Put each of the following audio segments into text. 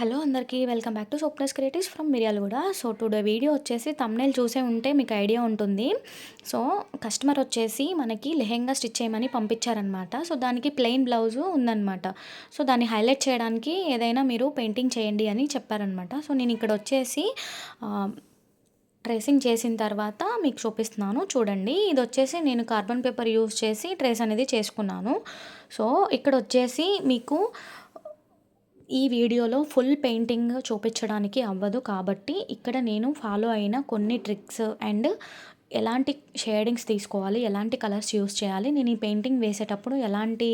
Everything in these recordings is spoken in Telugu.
హలో అందరికీ welcome back to Swapnas creatives from Miryalaguda so today video వచ్చేసి తమ్నేల్ చూసే ఉంటే మీకు ఐడియా ఉంటుంది. సో కస్టమర్ వచ్చేసి మనకి లెహెంగా స్టిచ్ చేయమని పంపించారనమాట సో దానికి ప్లెయిన్ బ్లౌజు ఉందన్నమాట. సో దాన్ని హైలైట్ చేయడానికి ఏదైనా మీరు పెయింటింగ్ చేయండి అని చెప్పారనమాట సో నేను ఇక్కడ వచ్చేసి ట్రేసింగ్ చేసిన తర్వాత మీకు చూపిస్తున్నాను. చూడండి ఇది వచ్చేసి నేను కార్బన్ పేపర్ యూస్ చేసి ట్రేస్ అనేది చేసుకున్నాను. సో ఇక్కడ వచ్చేసి మీకు ఈ వీడియోలో ఫుల్ పెయింటింగ్ చూపించడానికి అవ్వదు కాబట్టి ఇక్కడ నేను ఫాలో అయిన కొన్ని ట్రిక్స్ అండ్ ఎలాంటి షేడింగ్స్ తీసుకోవాలి ఎలాంటి కలర్స్ యూస్ చేయాలి నేను ఈ పెయింటింగ్ వేసేటప్పుడు ఎలాంటి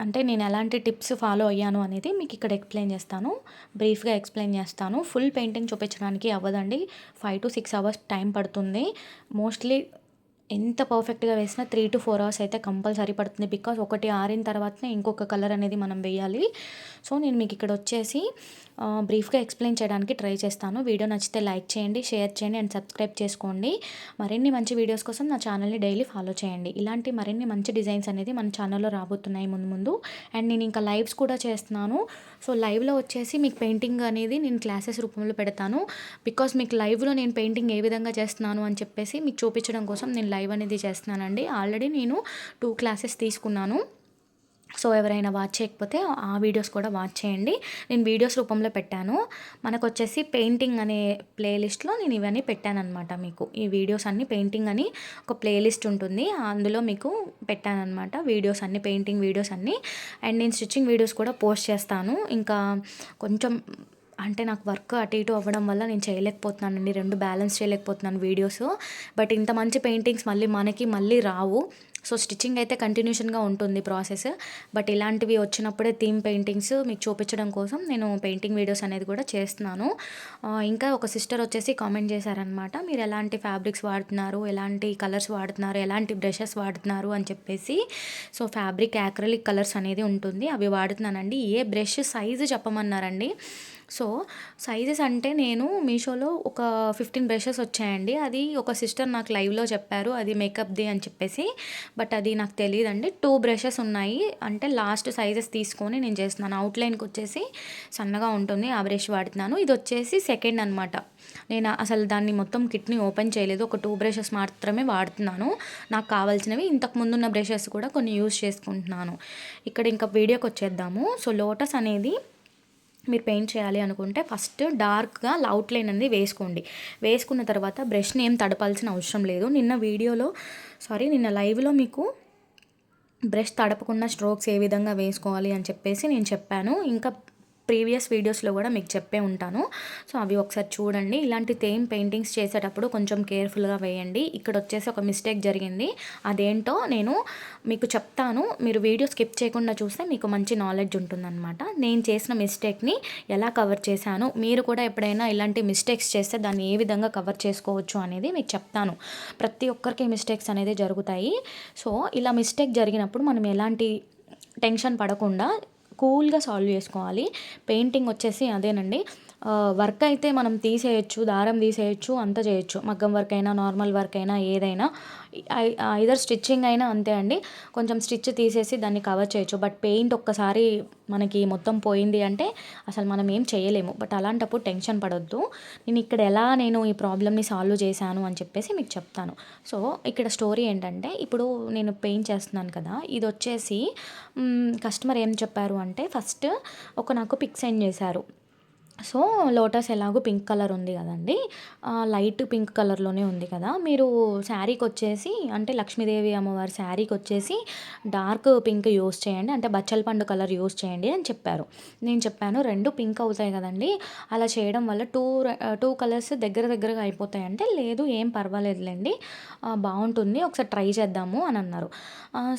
అంటే నేను ఎలాంటి టిప్స్ ఫాలో అయ్యాను అనేది మీకు ఇక్కడ ఎక్స్ప్లెయిన్ చేస్తాను. బ్రీఫ్గా ఎక్స్ప్లెయిన్ చేస్తాను. ఫుల్ పెయింటింగ్ చూపించడానికి అవ్వదండి. Five to six hours time పడుతుంది. మోస్ట్లీ ఎంత పర్ఫెక్ట్గా వేసినా త్రీ టు ఫోర్ అవర్స్ అయితే కంపల్సరీ పడుతుంది. బికాస్ ఒకటి ఆరిన తర్వాతనే ఇంకొక కలర్ అనేది మనం వేయాలి. సో నేను మీకు ఇక్కడ వచ్చేసి బ్రీఫ్గా ఎక్స్ప్లెయిన్ చేయడానికి ట్రై చేస్తాను. వీడియో నచ్చితే లైక్ చేయండి షేర్ చేయండి అండ్ సబ్స్క్రైబ్ చేసుకోండి. మరిన్ని మంచి వీడియోస్ కోసం నా ఛానల్ని డైలీ ఫాలో చేయండి. ఇలాంటి మరిన్ని మంచి డిజైన్స్ అనేది మన ఛానల్లో రాబోతున్నాయి ముందు ముందు. అండ్ నేను ఇంకా లైవ్స్ కూడా చేస్తున్నాను. సో లైవ్లో వచ్చేసి మీకు పెయింటింగ్ అనేది నేను క్లాసెస్ రూపంలో పెడతాను. బికాస్ మీకు లైవ్లో నేను పెయింటింగ్ ఏ విధంగా చేస్తున్నాను అని చెప్పేసి మీకు చూపించడం కోసం నేను లైవ్ అనేది చేస్తున్నానండి. ఆల్రెడీ నేను టూ క్లాసెస్ తీసుకున్నాను. సో ఎవరైనా వాచ్ చేయకపోతే ఆ వీడియోస్ కూడా వాచ్ చేయండి. నేను వీడియోస్ రూపంలో పెట్టాను. మనకు వచ్చేసి పెయింటింగ్ అనే ప్లేలిస్ట్లో నేను ఇవన్నీ పెట్టానమాట మీకు. ఈ వీడియోస్ అన్ని పెయింటింగ్ అని ఒక ప్లేలిస్ట్ ఉంటుంది. అందులో మీకు పెట్టానమాట వీడియోస్ అన్ని పెయింటింగ్ వీడియోస్ అన్నీ. అండ్ నేను స్టిచ్చింగ్ వీడియోస్ కూడా పోస్ట్ చేస్తాను. ఇంకా కొంచెం అంటే నాకు వర్క్ అటు ఇటు అవ్వడం వల్ల నేను చేయలేకపోతున్నానండి. రెండు బ్యాలెన్స్ చేయలేకపోతున్నాను వీడియోస్. బట్ ఇంత మంచి పెయింటింగ్స్ మళ్ళీ మనకి మళ్ళీ రావు. సో స్టిచ్చింగ్ అయితే కంటిన్యూషన్గా ఉంటుంది ప్రాసెస్. బట్ ఇలాంటివి వచ్చినప్పుడే థీమ్ పెయింటింగ్స్ మీకు చూపించడం కోసం నేను పెయింటింగ్ వీడియోస్ అనేది కూడా చేస్తున్నాను. ఇంకా ఒక సిస్టర్ వచ్చేసి కామెంట్ చేశారనమాట మీరు ఎలాంటి ఫ్యాబ్రిక్స్ వాడుతున్నారు? ఎలాంటి కలర్స్ వాడుతున్నారు? ఎలాంటి బ్రషెస్ వాడుతున్నారు? అని చెప్పేసి. సో ఫ్యాబ్రిక్ యాక్రలిక్ కలర్స్ అనేది ఉంటుంది. అవి వాడుతున్నానండి. ఏ బ్రష్ సైజు చెప్పమన్నారండి? సో సైజెస్ అంటే నేను మీషోలో ఒక ఫిఫ్టీన్ బ్రషెస్ వచ్చాయండి. అది ఒక సిస్టర్ నాకు లైవ్లో చెప్పారు అది మేకప్ది అని చెప్పేసి. బట్ అది నాకు తెలియదండి. టూ బ్రషెస్ ఉన్నాయి. అంటే లాస్ట్ సైజెస్ తీసుకొని నేను చేస్తున్నాను. అవుట్లైన్కి వచ్చేసి సన్నగా ఉంటుంది. ఆ బ్రష్ వాడుతున్నాను. ఇది వచ్చేసి సెకండ్ అనమాట నేను అసలు దాన్ని మొత్తం కిట్ని ఓపెన్ చేయలేదు. ఒక టూ బ్రషెస్ మాత్రమే వాడుతున్నాను. నాకు కావాల్సినవి ఇంతకు ముందున్న బ్రషెస్ కూడా కొన్ని యూస్ చేసుకుంటున్నాను. ఇక్కడ ఇంకా వీడియోకి వచ్చేద్దాము. సో లోటస్ అనేది మీరు పెయింట్ చేయాలి అనుకుంటే ఫస్ట్ డార్క్గా అవుట్లైన్ అనేది వేసుకోండి. వేసుకున్న తర్వాత బ్రష్ని ఏం తడపాల్సిన అవసరం లేదు. నిన్న వీడియోలో సారీ నిన్న లైవ్లో మీకు బ్రష్ తడపకుండా స్ట్రోక్స్ ఏ విధంగా వేసుకోవాలి అని చెప్పేసి నేను చెప్పాను. ఇంకా ప్రీవియస్ వీడియోస్లో కూడా మీకు చెప్పే ఉంటాను. సో అవి ఒకసారి చూడండి. ఇలాంటి థేమ్ పెయింటింగ్స్ చేసేటప్పుడు కొంచెం కేర్ఫుల్గా వేయండి. ఇక్కడ వచ్చేసి ఒక మిస్టేక్ జరిగింది. అదేంటో నేను మీకు చెప్తాను. మీరు వీడియో స్కిప్ చేయకుండా చూస్తే మీకు మంచి నాలెడ్జ్ ఉంటుందన్నమాట. నేను చేసిన మిస్టేక్ని ఎలా కవర్ చేశాను? మీరు కూడా ఎప్పుడైనా ఇలాంటి మిస్టేక్స్ చేస్తే దాన్ని ఏ విధంగా కవర్ చేసుకోవచ్చు అనేది మీకు చెప్తాను. ప్రతి ఒక్కరికి మిస్టేక్స్ అనేది జరుగుతాయి. సో ఇలా మిస్టేక్ జరిగినప్పుడు మనం ఎలాంటి టెన్షన్ పడకుండా కూల్గా సాల్వ్ చేసుకోవాలి. పెయింటింగ్ వచ్చేసి అదేనండి. వర్క్ అయితే మనం తీసేయచ్చు దారం తీసేయచ్చు అంత చేయొచ్చు. మగ్గం వర్క్ అయినా నార్మల్ వర్క్ అయినా ఏదైనా. ఐదర్ స్టిచ్చింగ్ అయినా అంతే అండి. కొంచెం స్టిచ్ తీసేసి దాన్ని కవర్ చేయొచ్చు. బట్ పెయింట్ ఒక్కసారి మనకి మొత్తం పోయింది అంటే అసలు మనం ఏం చేయలేము. బట్ అలాంటప్పుడు టెన్షన్ పడొద్దు. నేను ఇక్కడ ఎలా నేను ఈ ప్రాబ్లమ్ని సాల్వ్ చేశాను అని చెప్పేసి మీకు చెప్తాను. సో ఇక్కడ స్టోరీ ఏంటంటే ఇప్పుడు నేను పెయింట్ చేస్తున్నాను కదా ఇది వచ్చేసి కస్టమర్ ఏం చెప్పారు అంటే ఫస్ట్ ఒక నాకు పిక్ సెండ్ చేశారు. సో లోటస్ ఎలాగో పింక్ కలర్ ఉంది కదండి. లైట్ పింక్ కలర్లోనే ఉంది కదా. మీరు శారీకి వచ్చేసి అంటే లక్ష్మీదేవి అమ్మవారి శారీకి వచ్చేసి డార్క్ పింక్ యూస్ చేయండి. అంటే బచ్చల పండు కలర్ యూస్ చేయండి అని చెప్పారు. నేను చెప్పాను రెండు పింక్ అవుతాయి కదండి. అలా చేయడం వల్ల టూ టూ కలర్స్ దగ్గర దగ్గరగా అయిపోతాయి అంటే లేదు ఏం పర్వాలేదులేండి. బాగుంటుంది. ఒకసారి ట్రై చేద్దాము అని అన్నారు.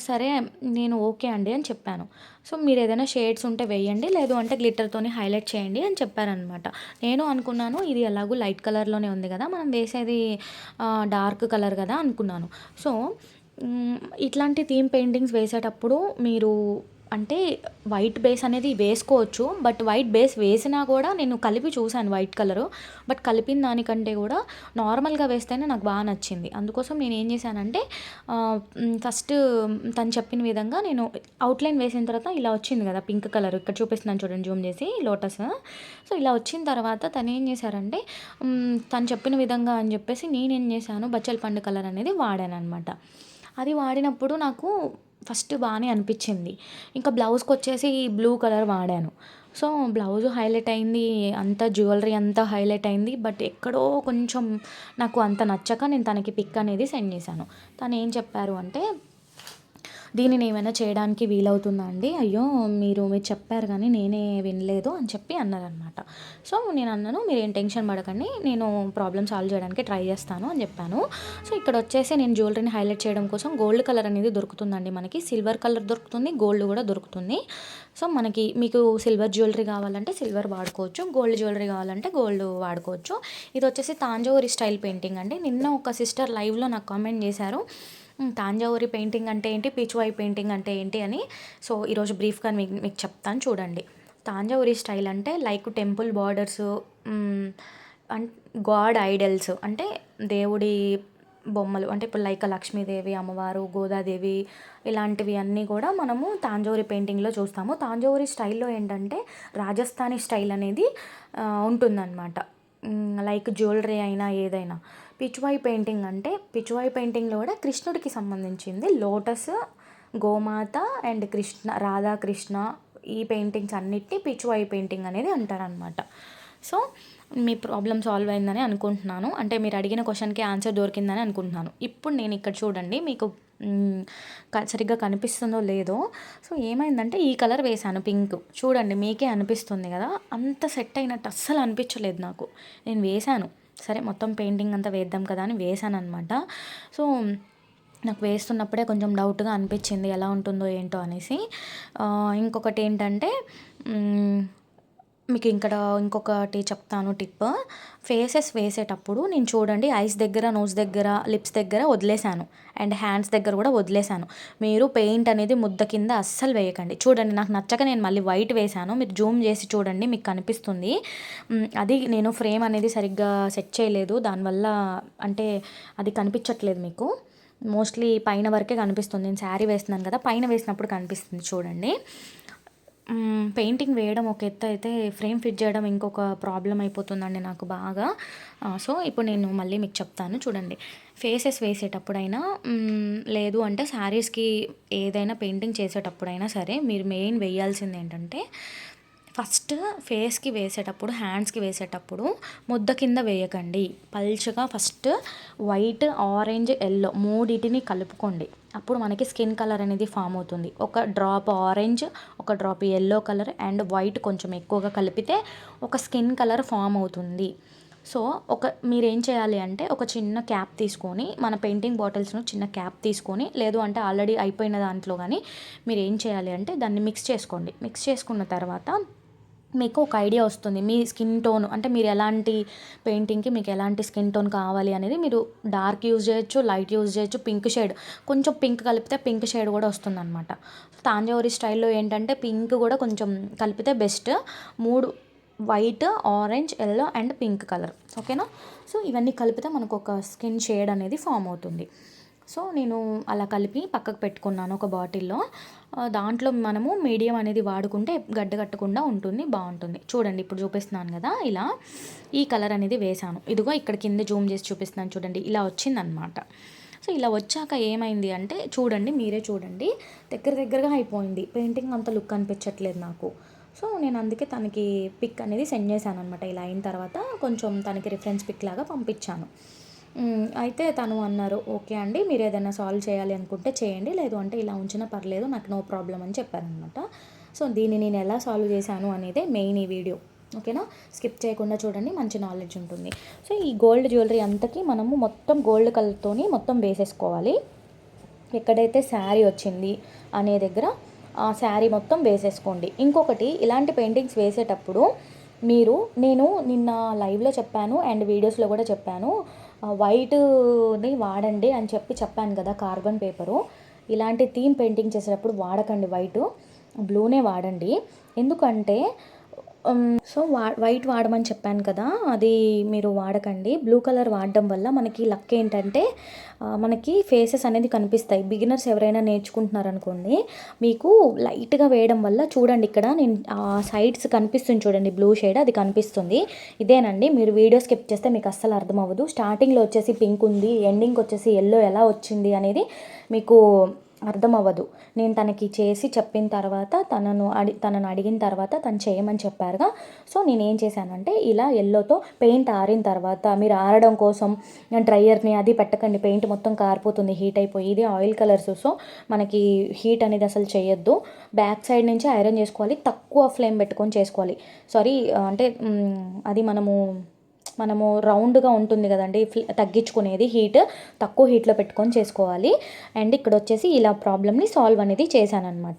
సరే నేను ఓకే అండి అని చెప్పాను. సో మీరు ఏదైనా షేడ్స్ ఉంటే వేయండి లేదు అంటే గ్లిటర్తోని హైలైట్ చేయండి అని చెప్పారనమాట నేను అనుకున్నాను ఇది ఎలాగో లైట్ కలర్లోనే ఉంది కదా మనం వేసేది డార్క్ కలర్ కదా అనుకున్నాను. సో ఇట్లాంటి థీమ్ పెయింటింగ్స్ వేసేటప్పుడు మీరు అంటే వైట్ బేస్ అనేది వేసుకోవచ్చు బట్ వైట్ బేస్ వేసినా కూడా నేను కలిపి చూశాను వైట్ కలరు బట్ కలిపిన దానికంటే కూడా నార్మల్గా వేస్తేనే నాకు బాగా నచ్చింది. అందుకోసం నేను ఏం చేశానంటే ఫస్ట్ తను చెప్పిన విధంగా నేను అవుట్లైన్ వేసిన తర్వాత ఇలా వచ్చింది కదా పింక్ కలర్ ఇక్కడ చూపిస్తున్నాను చూడండి జూమ్ చేసి లోటస్ సో ఇలా వచ్చిన తర్వాత తను ఏం చేశారంటే తను చెప్పిన విధంగా అని చెప్పేసి నేనేం చేశాను బచ్చల పండు కలర్ అనేది వాడాను అనమాట అది వాడినప్పుడు నాకు ఫస్ట్ బాగానే అనిపించింది. ఇంకా బ్లౌజ్కి వచ్చేసి బ్లూ కలర్ వాడాను. సో బ్లౌజ్ హైలైట్ అయింది అంత జ్యువెలరీ అంతా హైలైట్ అయింది బట్ ఎక్కడో కొంచెం నాకు అంత నచ్చక నేను తనకి పిక్ అనేది సెండ్ చేశాను. తను ఏం చెప్పారు అంటే దీనిని ఏమైనా చేయడానికి వీలవుతుందా అండి? అయ్యో మీరు మీరు చెప్పారు కానీ నేనే వినలేదు అని చెప్పి అన్నారనమాట సో నేను అన్నాను మీరు ఏం టెన్షన్ పడకండి నేను ప్రాబ్లమ్ సాల్వ్ చేయడానికి ట్రై చేస్తాను అని చెప్పాను. సో ఇక్కడ వచ్చేసి నేను జ్యువెలరీని హైలైట్ చేయడం కోసం గోల్డ్ కలర్ అనేది దొరుకుతుందండి మనకి. సిల్వర్ కలర్ దొరుకుతుంది గోల్డ్ కూడా దొరుకుతుంది. సో మనకి మీకు సిల్వర్ జ్యువెలరీ కావాలంటే సిల్వర్ వాడుకోవచ్చు గోల్డ్ జ్యువెలరీ కావాలంటే గోల్డ్ వాడుకోవచ్చు. ఇది వచ్చేసి తాంజావూరి స్టైల్ పెయింటింగ్ అండి. నిన్న ఒక సిస్టర్ లైవ్లో నాకు కామెంట్ చేశారు. తాంజావూరి పెయింటింగ్ అంటే ఏంటి? పీచువాయి పెయింటింగ్ అంటే ఏంటి? అని. సో ఈరోజు బ్రీఫ్గా మీకు మీకు చెప్తాను చూడండి. తాంజావూరి స్టైల్ అంటే like temple borders and god idols అంటే దేవుడి బొమ్మలు. అంటే ఇప్పుడు లైక్ లక్ష్మీదేవి అమ్మవారు గోదాదేవి ఇలాంటివి అన్నీ కూడా మనము తాంజోరి పెయింటింగ్లో చూస్తాము. తాంజోరి స్టైల్లో ఏంటంటే రాజస్థానీ స్టైల్ అనేది ఉంటుందన్నమాట. లైక్ జ్యువెలరీ అయినా ఏదైనా. పిచువాయి పెయింటింగ్ అంటే పిచువాయి పెయింటింగ్లో కూడా కృష్ణుడికి సంబంధించింది లోటస్ గోమాత అండ్ కృష్ణ రాధాకృష్ణ ఈ పెయింటింగ్స్ అన్నిటినీ పిచువాయి పెయింటింగ్ అనేది అంటారనమాట సో మీ ప్రాబ్లం సాల్వ్ అయిందని అనుకుంటున్నాను. అంటే మీరు అడిగిన క్వశ్చన్కి ఆన్సర్ దొరికిందని అనుకుంటున్నాను. ఇప్పుడు నేను ఇక్కడ చూడండి మీకు సరిగ్గా కనిపిస్తుందో లేదో. సో ఏమైందంటే ఈ కలర్ వేశాను పింక్. చూడండి మీకే అనిపిస్తుంది కదా. అంత సెట్ అయినట్టు అస్సలు అనిపించలేదు నాకు. నేను వేశాను. సరే మొత్తం పెయింటింగ్ అంతా వేద్దాం కదా అని వేసాను అనమాట సో నాకు వేస్తున్నప్పుడే కొంచెం డౌట్గా అనిపించింది ఎలా ఉంటుందో ఏంటో అనేసి. ఇంకొకటి ఏంటంటే మీకు ఇక్కడ ఇంకొకటి చెప్తాను టిప్. ఫేసెస్ వేసేటప్పుడు నేను చూడండి ఐస్ దగ్గర నోస్ దగ్గర లిప్స్ దగ్గర వదిలేశాను. అండ్ హ్యాండ్స్ దగ్గర కూడా వదిలేశాను. మీరు పెయింట్ అనేది ముద్ద కింద అస్సలు వేయకండి. చూడండి నాకు నచ్చక నేను మళ్ళీ వైట్ వేశాను. మీరు జూమ్ చేసి చూడండి మీకు కనిపిస్తుంది. అది నేను ఫ్రేమ్ అనేది సరిగ్గా సెట్ చేయలేదు. దానివల్ల అంటే అది కనిపించట్లేదు మీకు. మోస్ట్లీ పైన వరకే కనిపిస్తుంది. నేను శారీ వేస్తున్నాను కదా పైన వేసినప్పుడు కనిపిస్తుంది చూడండి. పెయింటింగ్ వేయడం ఒక ఎత్తు అయితే ఫ్రేమ్ ఫిట్ చేయడం ఇంకొక ప్రాబ్లం అయిపోతుందండి నాకు బాగా. సో ఇప్పుడు నేను మళ్ళీ మీకు చెప్తాను చూడండి. ఫేసెస్ వేసేటప్పుడైనా లేదు అంటే శారీస్కి ఏదైనా పెయింటింగ్ చేసేటప్పుడైనా సరే మీరు మెయిన్ వేయాల్సింది ఏంటంటే ఫస్ట్ ఫేస్కి వేసేటప్పుడు హ్యాండ్స్కి వేసేటప్పుడు ముద్ద కింద వేయకండి. పల్చగా ఫస్ట్ వైట్ ఆరెంజ్ ఎల్లో మూడింటిని కలుపుకోండి. అప్పుడు మనకి స్కిన్ కలర్ అనేది ఫామ్ అవుతుంది. ఒక డ్రాప్ ఆరెంజ్ ఒక drop yellow colour and white కొంచెం ఎక్కువగా కలిపితే ఒక స్కిన్ కలర్ ఫామ్ అవుతుంది. సో ఒక మీరేం చేయాలి అంటే ఒక చిన్న క్యాప్ తీసుకొని మన పెయింటింగ్ బాటిల్స్ను చిన్న క్యాప్ తీసుకొని లేదు అంటే ఆల్రెడీ అయిపోయిన దాంట్లో కానీ మీరు ఏం చేయాలి అంటే దాన్ని మిక్స్ చేసుకోండి. మిక్స్ చేసుకున్న తర్వాత మీకు ఒక ఐడియా వస్తుంది. మీ స్కిన్ టోన్ అంటే మీరు ఎలాంటి పెయింటింగ్కి మీకు ఎలాంటి స్కిన్ టోన్ కావాలి అనేది మీరు డార్క్ యూజ్ చేయొచ్చు లైట్ యూజ్ చేయొచ్చు పింక్ షేడ్. కొంచెం పింక్ కలిపితే పింక్ షేడ్ కూడా వస్తుందన్నమాట. తాంజావూరి స్టైల్లో ఏంటంటే పింక్ కూడా కొంచెం కలిపితే బెస్ట్. మూడు white orange yellow and pink colour. ఓకేనా? సో ఇవన్నీ కలిపితే మనకు ఒక స్కిన్ షేడ్ అనేది ఫామ్ అవుతుంది. సో నేను అలా కలిపి పక్కకు పెట్టుకున్నాను ఒక బాటిల్లో. దాంట్లో మనము మీడియం అనేది వాడుకుంటే గడ్డ కట్టకుండా ఉంటుంది బాగుంటుంది. చూడండి ఇప్పుడు చూపిస్తున్నాను కదా ఇలా ఈ కలర్ అనేది వేసాను ఇదిగో ఇక్కడ కింద జూమ్ చేసి చూపిస్తున్నాను చూడండి ఇలా వచ్చిందనమాట. సో ఇలా వచ్చాక ఏమైంది అంటే చూడండి మీరే చూడండి దగ్గర దగ్గరగా అయిపోయింది. పెయింటింగ్ అంత లుక్ అనిపించట్లేదు నాకు. సో నేను అందుకే తనకి పిక్ అనేది సెండ్ చేశాను అనమాట ఇలా అయిన తర్వాత కొంచెం తనకి రిఫరెన్స్ పిక్ లాగా పంపించాను. అయితే తను అన్నారు ఓకే అండి మీరు ఏదైనా సాల్వ్ చేయాలి అనుకుంటే చేయండి లేదు అంటే ఇలా ఉంచినా పర్లేదు నాకు నో ప్రాబ్లం అని చెప్పారనమాట సో దీన్ని నేను ఎలా సాల్వ్ చేశాను అనేదే మెయిన్ ఈ వీడియో. ఓకేనా? స్కిప్ చేయకుండా చూడండి మంచి నాలెడ్జ్ ఉంటుంది. సో ఈ గోల్డ్ జ్యువెలరీ అంతకి మనము మొత్తం గోల్డ్ కలర్తోని మొత్తం వేసేసుకోవాలి. ఎక్కడైతే శారీ వచ్చింది అనే దగ్గర ఆ శారీ మొత్తం వేసేసుకోండి. ఇంకొకటి ఇలాంటి పెయింటింగ్స్ వేసేటప్పుడు మీరు నేను నిన్న లైవ్లో చెప్పాను అండ్ వీడియోస్లో కూడా చెప్పాను వైట్ని వాడండి అని చెప్పి చెప్పాను కదా కార్బన్ పేపరు ఇలాంటి థీమ్ పెయింటింగ్ చేసేటప్పుడు వాడకండి వైట్ బ్లూనే వాడండి. ఎందుకంటే Um, సో వా వైట్ వాడమని చెప్పాను కదా అది మీరు వాడకండి. బ్లూ కలర్ వాడడం వల్ల మనకి లక్ ఏంటంటే మనకి ఫేసెస్ అనేది కనిపిస్తాయి. బిగినర్స్ ఎవరైనా నేర్చుకుంటున్నారనుకోండి మీకు లైట్గా వేయడం వల్ల చూడండి ఇక్కడ నేను ఆ సైడ్స్ కనిపిస్తుంది చూడండి బ్లూ షేడ్ అది కనిపిస్తుంది. ఇదేనండి మీరు వీడియో స్కిప్ చేస్తే మీకు అస్సలు అర్థం అవ్వదు స్టార్టింగ్లో వచ్చేసి పింక్ ఉంది ఎండింగ్కి వచ్చేసి ఎల్లో ఎలా వచ్చింది అనేది మీకు అర్థం అవ్వదు నేను తనకి చేసి చెప్పిన తర్వాత తనను అడి తనను అడిగిన తర్వాత తను చేయమని చెప్పారుగా. సో నేను ఏం చేశానంటే ఇలా ఎల్లోతో పెయింట్ ఆరిన తర్వాత మీరు ఆరడం కోసం డ్రైయర్ని అది పెట్టకండి పెయింట్ మొత్తం కారిపోతుంది హీట్ అయిపోయి ఇది ఆయిల్ కలర్స్. సో మనకి హీట్ అనేది అసలు చేయొద్దు. బ్యాక్ సైడ్ నుంచి ఐరన్ చేసుకోవాలి తక్కువ ఫ్లేమ్ పెట్టుకొని చేసుకోవాలి. సారీ అంటే అది మనము మనము రౌండ్గా ఉంటుంది కదండి తగ్గించుకునేది హీట్ తక్కువ హీట్లో పెట్టుకొని చేసుకోవాలి. అండ్ ఇక్కడ వచ్చేసి ఇలా ప్రాబ్లమ్ని సాల్వ్ అనేది చేశానమాట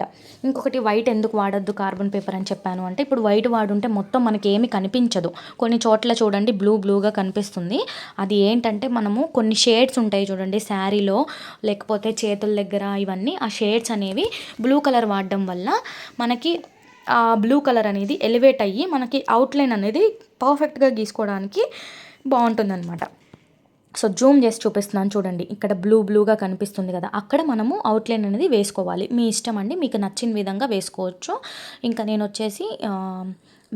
ఇంకొకటి వైట్ ఎందుకు వాడొద్దు కార్బన్ పేపర్ అని చెప్పాను అంటే ఇప్పుడు వైట్ వాడుంటే మొత్తం మనకి ఏమి కనిపించదు. కొన్ని చోట్ల చూడండి బ్లూ బ్లూగా కనిపిస్తుంది. అది ఏంటంటే మనము కొన్ని షేడ్స్ ఉంటాయి చూడండి శారీలో లేకపోతే చేతుల దగ్గర ఇవన్నీ ఆ షేడ్స్ అనేవి బ్లూ కలర్ వాడడం వల్ల మనకి బ్లూ కలర్ అనేది ఎలివేట్ అయ్యి మనకి అవుట్లైన్ అనేది పర్ఫెక్ట్గా గీసుకోవడానికి బాగుంటుందన్నమాట. సో జూమ్ చేసి చూపిస్తున్నాను చూడండి. ఇక్కడ బ్లూ బ్లూగా కనిపిస్తుంది కదా. అక్కడ మనము అవుట్లైన్ అనేది వేసుకోవాలి. మీ ఇష్టం అండి మీకు నచ్చిన విధంగా వేసుకోవచ్చు. ఇంకా నేను వచ్చేసి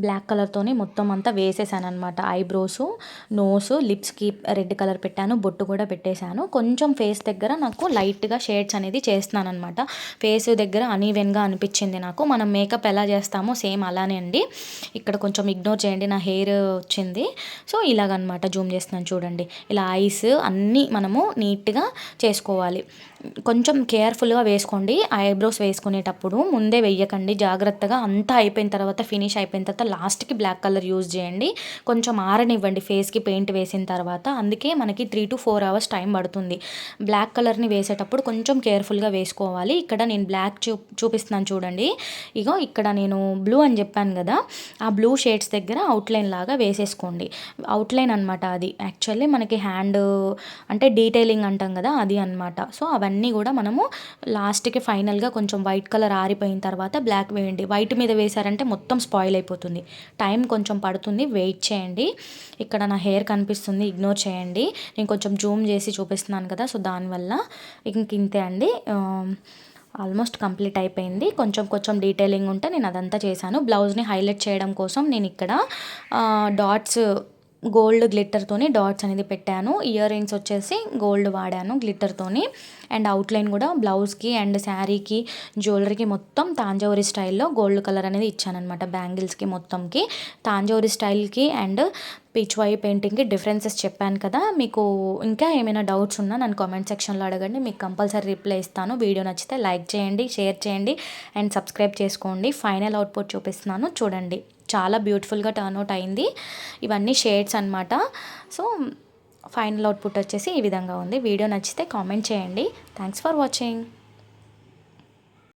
బ్లాక్ కలర్తోనే మొత్తం అంతా వేసేసాను అనమాట ఐబ్రోస్ నోస్ లిప్స్కి రెడ్ కలర్ పెట్టాను బొట్టు కూడా పెట్టేశాను. కొంచెం ఫేస్ దగ్గర నాకు లైట్గా షేడ్స్ అనేది చేస్తున్నాను అనమాట ఫేస్ దగ్గర అనీవెన్గా అనిపించింది నాకు. మనం మేకప్ ఎలా చేస్తామో సేమ్ అలానే అండి. ఇక్కడ కొంచెం ఇగ్నోర్ చేయండి నా హెయిర్ వచ్చింది. సో ఇలాగనమాట జూమ్ చేస్తున్నాను చూడండి. ఇలా ఐస్ అన్నీ మనము నీట్గా చేసుకోవాలి. కొంచెం కేర్ఫుల్గా వేసుకోండి. ఐబ్రోస్ వేసుకునేటప్పుడు ముందే వెయ్యకండి జాగ్రత్తగా అంతా అయిపోయిన తర్వాత ఫినిష్ అయిపోయిన తర్వాత లాస్ట్కి బ్లాక్ కలర్ యూజ్ చేయండి. కొంచెం ఆరనివ్వండి ఫేస్కి పెయింట్ వేసిన తర్వాత. అందుకే మనకి three to four hours time పడుతుంది. బ్లాక్ కలర్ని వేసేటప్పుడు కొంచెం కేర్ఫుల్గా వేసుకోవాలి. ఇక్కడ నేను బ్లాక్ చూ చూపిస్తున్నాను చూడండి. ఇగో ఇక్కడ నేను బ్లూ అని చెప్పాను కదా. ఆ బ్లూ షేడ్స్ దగ్గర అవుట్లైన్ లాగా వేసేసుకోండి. అవుట్లైన్ అనమాట అది. యాక్చువల్లీ మనకి హ్యాండ్ అంటే డీటెయిలింగ్ అంటాం కదా అది అనమాట సో అవన్నీ కూడా మనము లాస్ట్కి ఫైనల్గా కొంచెం వైట్ కలర్ ఆరిపోయిన తర్వాత బ్లాక్ వేయండి. వైట్ మీద వేశారంటే మొత్తం స్పాయిల్ అయిపోతుంది. టైం కొంచెం పడుతుంది. వెయిట్ చేయండి. ఇక్కడ నా హెయిర్ కనిపిస్తుంది. ఇగ్నోర్ చేయండి. నేను కొంచెం జూమ్ చేసి చూపిస్తున్నాను కదా సో దానివల్ల ఇంక ఇంతే అండి. Um, ఆల్మోస్ట్ కంప్లీట్ అయిపోయింది. కొంచెం కొంచెం డీటెయిలింగ్ ఉంటే నేను అదంతా చేశాను. బ్లౌజ్ని హైలైట్ చేయడం కోసం నేను ఇక్కడ uh, డాట్స్ గోల్డ్ గ్లిట్టర్తోని డాట్స్ అనేది పెట్టాను. ఇయర్ రింగ్స్ వచ్చేసి గోల్డ్ వాడాను గ్లిట్టర్తోని అండ్ అవుట్లైన్ కూడా బ్లౌజ్కి అండ్ శారీకి జ్యువెలరీకి మొత్తం తాంజావూరి స్టైల్లో గోల్డ్ కలర్ అనేది ఇచ్చానమాట బ్యాంగిల్స్కి మొత్తంకి. తాంజావూరి స్టైల్కి అండ్ పిచ్వాయి పెయింటింగ్కి డిఫరెన్సెస్ చెప్పాను కదా. మీకు ఇంకా ఏమైనా డౌట్స్ ఉన్నా నన్ను కామెంట్ సెక్షన్లో అడగండి. మీకు కంపల్సరీ రిప్లై ఇస్తాను. వీడియో నచ్చితే లైక్ చేయండి షేర్ చేయండి అండ్ సబ్స్క్రైబ్ చేసుకోండి. ఫైనల్ అవుట్పుట్ చూపిస్తున్నాను. చూడండి. చాలా బ్యూటిఫుల్గా టర్న్ అవుట్ అయింది. ఇవన్నీ షేడ్స్ అనమాట సో ఫైనల్ అవుట్పుట్ వచ్చేసి ఈ విధంగా ఉంది. వీడియో నచ్చితే కామెంట్ చేయండి. Thanks for watching